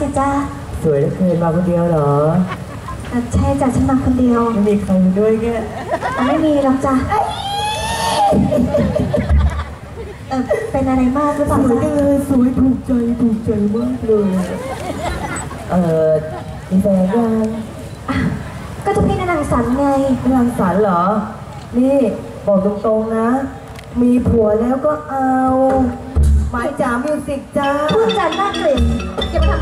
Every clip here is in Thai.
สิจ้าสวยเหลือเกินมาคนเดียวเหรออะใช่จ้ะฉันมาคนเดียวไม่มีใครมาด้วยแกอะไม่มีหรอกจ้ะเออเป็นอะไรมากหรือเปสล่าวยจ๊ะจังเลยสวยถูกใจถูกใจมากเลยเออมีแฟนยังอะก็เจะพี่นางสันไงไม่รังสรรค์เหรอ นี่บอกตรงๆนะ มีผัวแล้วก็เอาหมายจ๋ามิวสิกจ้าพูดจาน่าเกลียดอย่ามาทำ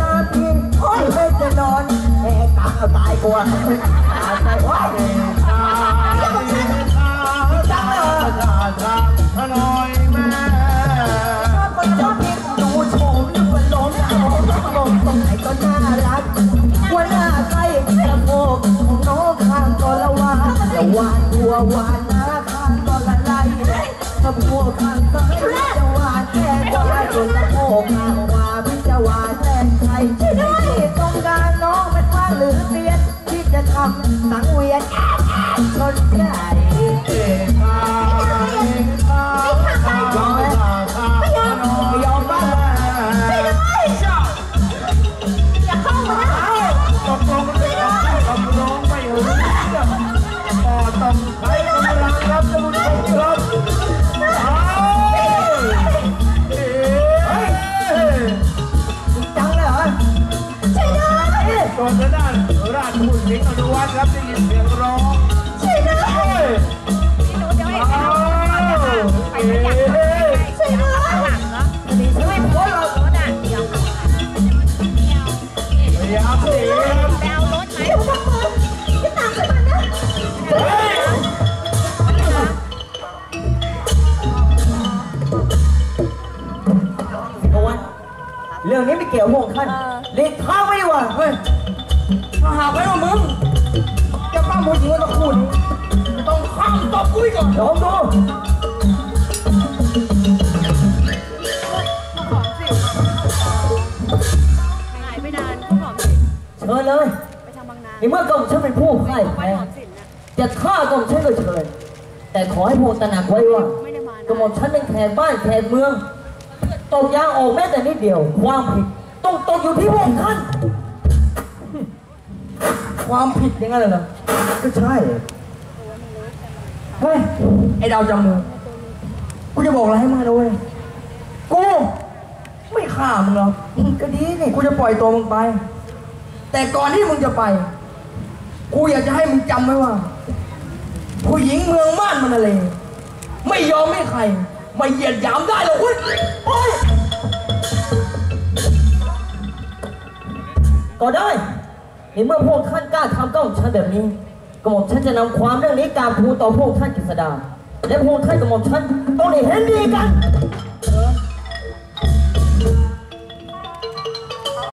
ตาพี่โอ้ยไม่จะนอนแหกตาเอาตายกว่าตายไปโอ้ย บัวหวานนาทานก็ละลายถ้าบัวทานก็จะหวานแค่กว่าจน ก่อนจะด้านราชบุตรสิงห์อนุวัฒน์ครับได้ยินเสียงร้องช่วยด้วยอ้าวเอ๊ะช่วยผัวเราพยายามหนีครับเดี๋ยวทำมือจะตามฉันมานะเฮ้ยเอาวันเรื่องนี้ไม่เกี่ยวพวกท่านเด็กข้างไม่ดีกว่าเฮ้ย ถ้าหากไว้ว่ามึง จะปั้มผู้หญิงก็ต้องพูดต้องข้ามตบกุ้ยก่อนลองดูเชิญเลยในเมื่อกรมฉันเป็นผู้พ่ายแพ้จะฆ่ากรมฉันก็เชิญ แต่ขอให้พวกตระหนักไว้ว่ากรมฉันเป็นแขกบ้านแขกเมืองตกยางออกแม้แต่นิดเดียว ความผิดต้องตกอยู่ที่พวกท่าน ความผิดอย่างนั้นเหรอก็ใช่เฮ้ยไอ้ดาวจำมือกูจะบอกอะไรให้มึงนะเว้ยกูไม่ฆ่ามึงหรอกก็ดีนี่กูจะปล่อยตัวมึงไป แต่ก่อนที่มึงจะไป กูอยากจะให้มึงจำไว้ว่า ผู้หญิงเมืองม่านมันอะไรไม่ยอมให้ใครมาเหยียดหยามได้หรอกเว้ยโอ๊ยก็ได้ ในเมื่อพวกท่านกล้าทำกับผมฉันแบบนี้กระหม่อมฉันจะนำความเรื่องนี้กราบทูลต่อพวกท่านกฤษดา และพวกท่านกระหม่อมฉันต้องได้เห็นดีกัน